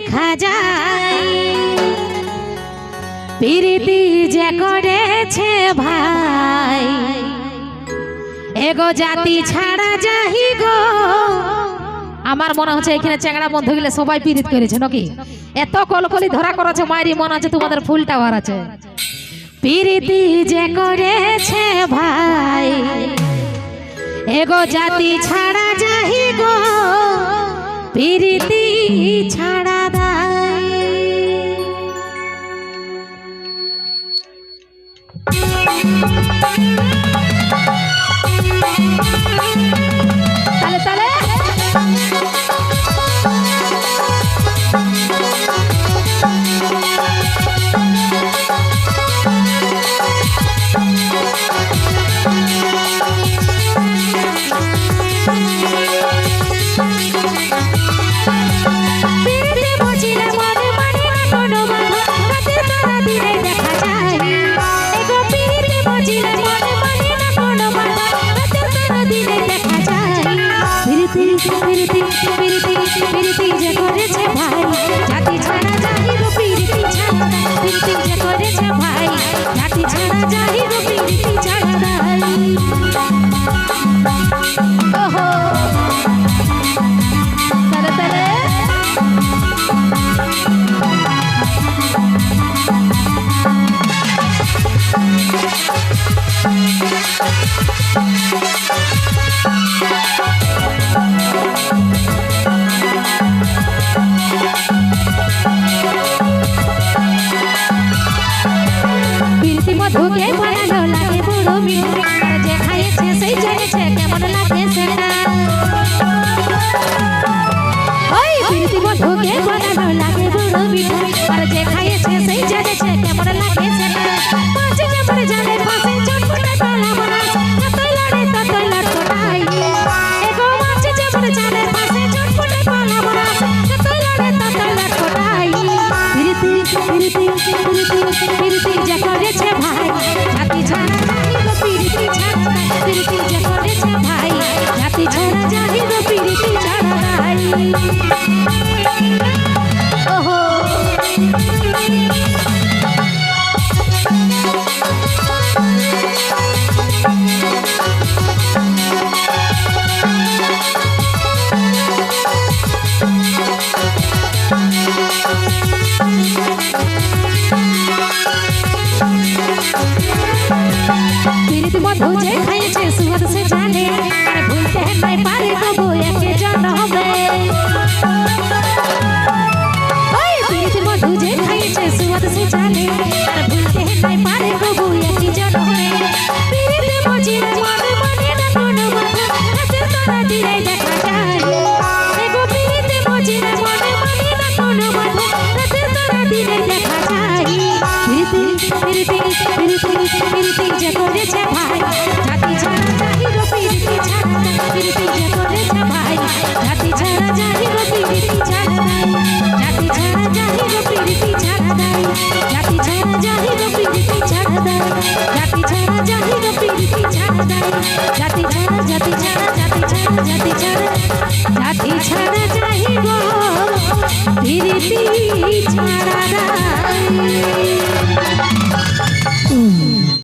দেখা যায়। পিরিতি যে করেছে ভাই, এগো জাতি ছাড়া যাহি গো। আমার মনে হচ্ছে এখানে চ্যাংড়া বন্ধু গেলে সবাই পীড়িত করেছে নাকি? এত কলকলি ধরা করেছে মায়েরই মনে হচ্ছে তোমাদের ফুল টাওয়ার আছে। পীড়িতি যে করেছে ভাই, এগো জাতি ছাড়া যাহি গো। পীড়িতি ছাড়া প্রীতি প্রীতি প্রীতি যে করেছে ভাই জাতি ছাড়া যাহির প্রীতি ছাড়া প্রীতি যে করেছে ভাই জাতি ছাড়া যাহির প্রীতি ছাড়া ওহো তারা তারা Thank you. ঢুকে পড়ালো লাগে বুড়ো মিঠে যে খাইছে সেই ছেড়েছে কেমন লাগে মধু যে খাইছে প্রীতি যে করেছে